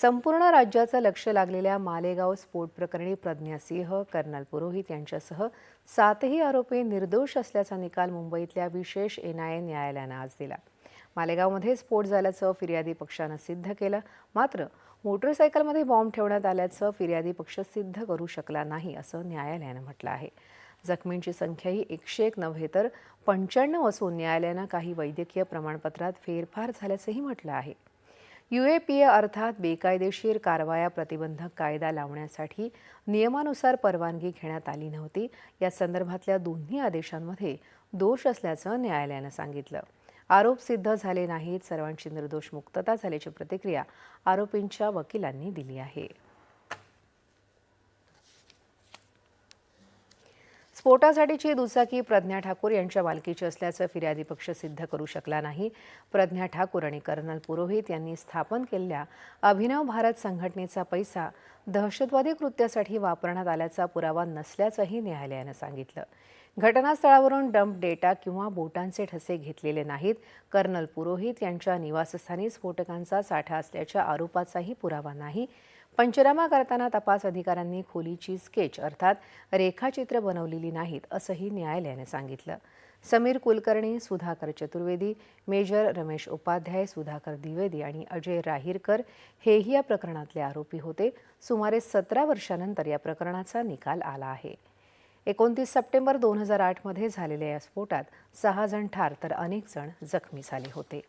संपूर्ण राज्याचं लक्ष लागलेल्या मालेगाव स्फोट प्रकरणी प्रज्ञा सिंह कर्नल पुरोहित यांच्यासह सातही आरोपी निर्दोष असल्याचा निकाल मुंबईतल्या विशेष एनआयए न्यायालयानं आज दिला. मालेगावमध्ये स्फोट झाल्याचं फिर्यादी पक्षानं सिद्ध केलं मात्र मोटरसायकलमध्ये बॉम्ब ठेवण्यात आल्याचं फिर्यादी पक्ष सिद्ध करू शकला नाही असं न्यायालयानं म्हटलं आहे. जखमींची संख्याही एकशे एक नव्हे तर पंच्याण्णव असून न्यायालयानं काही वैद्यकीय प्रमाणपत्रात फेरफार झाल्याचंही म्हटलं आहे. युएपीए अर्थात बेकायदेशीर कारवाया प्रतिबंधक कायदा लावण्यासाठी नियमानुसार परवानगी घेण्यात आली नव्हती. या संदर्भातल्या दोन्ही आदेशांमध्ये दोष असल्याचं न्यायालयानं सांगितलं. आरोप सिद्ध झाले नाहीत. सर्वांची निर्दोष मुक्तता झाल्याची प्रतिक्रिया आरोपींच्या वकिलांनी दिली आहे. स्फोटासाठीची दुचाकी प्रज्ञा ठाकूर यांच्या मालकीची असल्याचं फिर्यादी पक्ष सिद्ध करू शकला नाही. प्रज्ञा ठाकूर आणि कर्नल पुरोहित यांनी स्थापन केलेल्या अभिनव भारत संघटनेचा पैसा दहशतवादी कृत्यासाठी वापरण्यात आल्याचा पुरावा नसल्याचंही न्यायालयानं सांगितलं. घटनास्थळावरून डंप डेटा किंवा बोटांचे ठसे घेतलेले नाहीत. कर्नल पुरोहित यांच्या निवासस्थानी स्फोटकांचा साठा असल्याच्या आरोपाचाही पुरावा नाही. पंचनामा करताना तपास अधिकाऱ्यांनी खोलीची स्केच अर्थात रेखाचित्र बनवलेली नाहीत असंही न्यायालयाने सांगितलं. समीर कुलकर्णी सुधाकर चतुर्वेदी मेजर रमेश उपाध्याय सुधाकर द्विवेदी आणि अजय राहीरकर हेही या प्रकरणातले आरोपी होते. सुमारे सतरा वर्षानंतर या प्रकरणाचा निकाल आला आहे. एकोणतीस सप्टेंबर दोन हजार आठमध्ये झालेल्या या स्फोटात सहा जण ठार तर अनेक जण जखमी झाले होते.